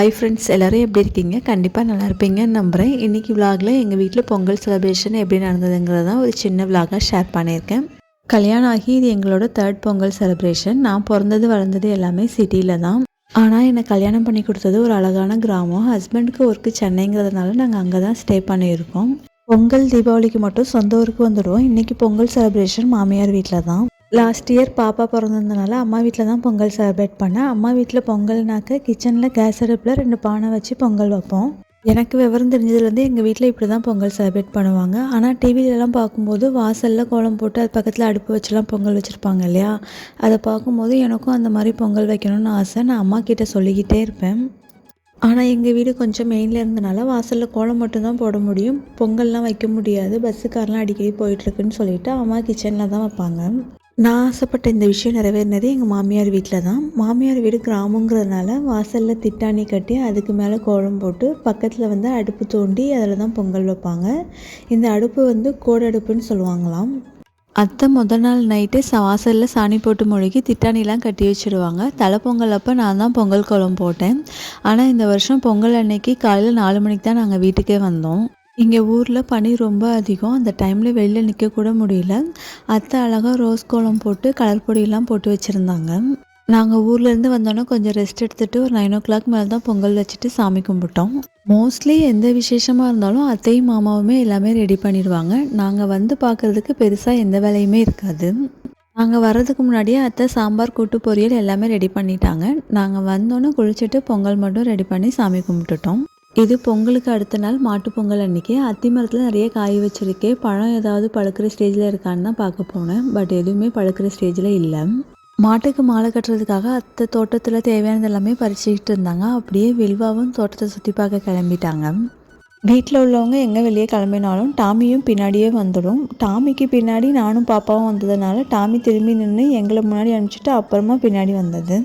Hi friends எல்லோரும் எப்படி இருக்கீங்க? கண்டிப்பாக நல்லா இருப்பீங்கன்னு நம்புகிறேன் இன்றைக்கி விலாகில் எங்கள் வீட்டில் பொங்கல் செலிப்ரேஷன் எப்படி நடந்ததுங்கிறத ஒரு சின்ன விலாகாக ஷேர் பண்ணியிருக்கேன். கல்யாணம் ஆகி இது எங்களோட தேர்ட் பொங்கல் செலிப்ரேஷன் நான் பிறந்தது வளர்ந்தது எல்லாமே சிட்டியில் தான். ஆனால் என்னை கல்யாணம் பண்ணி கொடுத்தது ஒரு அழகான கிராமம். ஹஸ்பண்டுக்கு ஒர்க்கு சென்னைங்கிறதுனால நாங்கள் அங்கே தான் ஸ்டே பண்ணியிருக்கோம். பொங்கல் தீபாவளிக்கு மட்டும் சொந்த ஊருக்கு வந்துடுவோம். இன்றைக்கி பொங்கல் செலிப்ரேஷன் மாமியார் வீட்டில் தான். லாஸ்ட் இயர் பாப்பா பிறந்ததுனால அம்மா வீட்டில் தான் பொங்கல் செலிப்ரேட் பண்ணேன். அம்மா வீட்டில் பொங்கல்னாக்க கிச்சனில் கேஸ் அடுப்பில் ரெண்டு பானை வச்சு பொங்கல் வைப்போம். எனக்கு விவரம் தெரிஞ்சதுலேருந்து எங்கள் வீட்டில் இப்படி தான் பொங்கல் செலிப்ரேட் பண்ணுவாங்க. ஆனால் டிவிலலாம் பார்க்கும்போது வாசலில் கோலம் போட்டு அது பக்கத்தில் அடுப்பு வச்சுலாம் பொங்கல் வச்சுருப்பாங்க இல்லையா? அதை பார்க்கும்போது எனக்கும் அந்த மாதிரி பொங்கல் வைக்கணும்னு ஆசை. நான் அம்மா கிட்டே சொல்லிக்கிட்டே இருப்பேன். ஆனால் எங்கள் வீடு கொஞ்சம் மெயினில் இருந்தனால வாசலில் கோலம் மட்டும்தான் போட முடியும். பொங்கல்லாம் வைக்க முடியாது. பஸ்ஸுக்காரெலாம் அடிக்கடி போயிட்டுருக்குன்னு சொல்லிவிட்டு அம்மா கிச்சனில் தான் வைப்பாங்க. நான் ஆசைப்பட்ட இந்த விஷயம் நிறைவேறினது எங்கள் மாமியார் வீட்டில் தான். மாமியார் வீடு கிராமங்கிறதுனால வாசலில் திட்டாணி கட்டி அதுக்கு மேலே கோலம் போட்டு பக்கத்தில் வந்து அடுப்பு தோண்டி அதில் தான் பொங்கல் வைப்பாங்க. இந்த அடுப்பு வந்து கோடடுப்புன்னு சொல்லுவாங்களாம். அத்தை முதல் நாள் நைட்டு வாசலில் சாணி போட்டு முழுகி திட்டாணிலாம் கட்டி வச்சுடுவாங்க தலை பொங்கல் அப்போ நான் தான் பொங்கல் கோலம் போட்டேன். ஆனால் இந்த வருஷம் பொங்கல் அன்னைக்கு காலையில் நாலு மணிக்கு தான் நாங்கள் வீட்டுக்கே வந்தோம். இங்கே ஊரில் பனி ரொம்ப அதிகம். அந்த டைமில் வெளியில் நிற்கக்கூட முடியல. அத்தை அழகாக ரோஸ் கோலம் போட்டு கலர் பொடியெல்லாம் போட்டு வச்சுருந்தாங்க. நாங்கள் ஊர்லேருந்து வந்தோன்னே கொஞ்சம் ரெஸ்ட் எடுத்துகிட்டு ஒரு நைன் ஓ கிளாக் மேலே தான் பொங்கல் வச்சுட்டு சாமி கும்பிட்டோம். மோஸ்ட்லி எந்த விசேஷமாக இருந்தாலும் அத்தையும் மாமாவுமே எல்லாமே ரெடி பண்ணிடுவாங்க. நாங்கள் வந்து பார்க்குறதுக்கு பெருசாக எந்த வேலையுமே இருக்காது. நாங்கள் வர்றதுக்கு முன்னாடியே அத்தை சாம்பார் கூட்டு பொரியல் எல்லாமே ரெடி பண்ணிட்டாங்க. நாங்கள் வந்தோன்னே குளிச்சுட்டு பொங்கல் மட்டும் ரெடி பண்ணி சாமி கும்பிட்டுட்டோம். இது பொங்கலுக்கு அடுத்த நாள் மாட்டுப் பொங்கல் அன்றைக்கி அத்தி மரத்தில் நிறைய காய் வச்சுருக்கேன் பழம் ஏதாவது பழுக்கிற ஸ்டேஜில் இருக்கான்னு தான் பார்க்க போனேன். பட் எதுவுமே பழுக்கிற ஸ்டேஜில் இல்லை. மாட்டுக்கு மாலை கட்டுறதுக்காக அத்தை தோட்டத்தில் தேவையானது எல்லாமே பறிச்சுக்கிட்டு இருந்தாங்க. அப்படியே வில்வாவும் தோட்டத்தை சுற்றி பார்க்க கிளம்பிட்டாங்க. வீட்டில் உள்ளவங்க எங்கே வெளியே கிளம்பினாலும் டாமியும் பின்னாடியே வந்துடும். டாமிக்கு பின்னாடி நானும் பாப்பாவும் வந்ததுனால டாமி திரும்பி நின்று எங்களை முன்னாடி அனுப்பிச்சிட்டு அப்புறமா பின்னாடி வந்தது.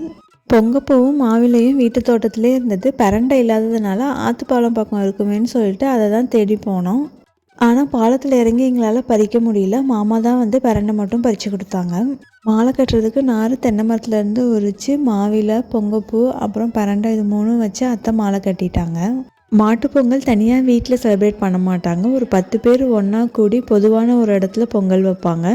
பொங்கப்பூவும் மாவிலையும் வீட்டு தோட்டத்திலே இருந்தது. பரண்டை இல்லாததுனால ஆற்றுப்பாலம் பக்கம் இருக்குமேன்னு சொல்லிட்டு அதை தான் தேடி போனோம். ஆனால் பாலத்தில் இறங்கி எங்களால் பறிக்க முடியல. மாமா தான் வந்து பரண்டை மட்டும் பறித்து கொடுத்தாங்க. மாலை கட்டுறதுக்கு நார் தென்னை மரத்துலேருந்து உரித்து மாவில பொங்கப்பூ அப்புறம் பரண்டை இது மூணும் வச்சு அத்தை மாலை கட்டிட்டாங்க. மாட்டுப்பொங்கல் தனியாக வீட்டில் செலிப்ரேட் பண்ண மாட்டாங்க. ஒரு பத்து பேர் ஒன்றா கூடி பொதுவான ஒரு இடத்துல பொங்கல் வைப்பாங்க.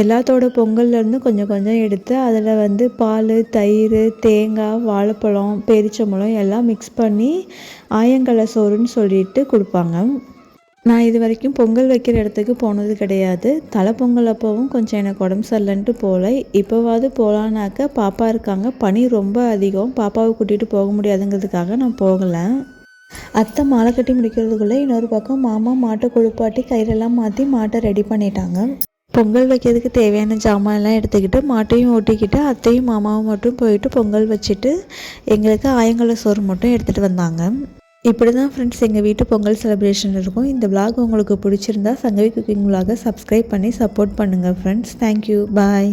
எல்லாத்தோட பொங்கல்லேருந்து கொஞ்சம் கொஞ்சம் எடுத்து அதில் வந்து பால் தயிர் தேங்காய் வாழைப்பழம் பேரிச்சம்பழம் எல்லாம் மிக்ஸ் பண்ணி ஆயங்கலை சோறுன்னு சொல்லிட்டு கொடுப்பாங்க. நான் இது வரைக்கும் பொங்கல் வைக்கிற இடத்துக்கு போனது கிடையாது. தலை பொங்கல் அப்போவும் கொஞ்சம் எனக்கு உடம்பு சரியில்லைன்ட்டு போகல இப்போவாவது போகலான்னாக்க பாப்பா இருக்காங்க. பனி ரொம்ப அதிகம். பாப்பாவை கூட்டிகிட்டு போக முடியாதுங்கிறதுக்காக நான் போகலை. அத்தை மாலை கட்டி முடிக்கிறதுக்குள்ளே இன்னொரு பக்கம் மாமா மாட்டை குளிப்பாட்டி கயிறெல்லாம் மாற்றி மாட்டை ரெடி பண்ணிட்டாங்க. பொங்கல் வைக்கிறதுக்கு தேவையான ஜாமான் எல்லாம் எடுத்துக்கிட்டு மாட்டையும் ஓட்டிக்கிட்டு அத்தையும் மாமாவும் மட்டும் போயிட்டு பொங்கல் வச்சுட்டு எங்களுக்கு ஆயங்கல சோறு மட்டும் எடுத்துகிட்டு வந்தாங்க. இப்படி தான் ஃப்ரெண்ட்ஸ் எங்கள் வீட்டு பொங்கல் செலிப்ரேஷன் இருக்கும். இந்த விளாக் உங்களுக்கு பிடிச்சிருந்தா சங்கவி குக்கிங் விளாகை சப்ஸ்கிரைப் பண்ணி சப்போர்ட் பண்ணுங்கள் ஃப்ரெண்ட்ஸ் தேங்க்யூ பாய்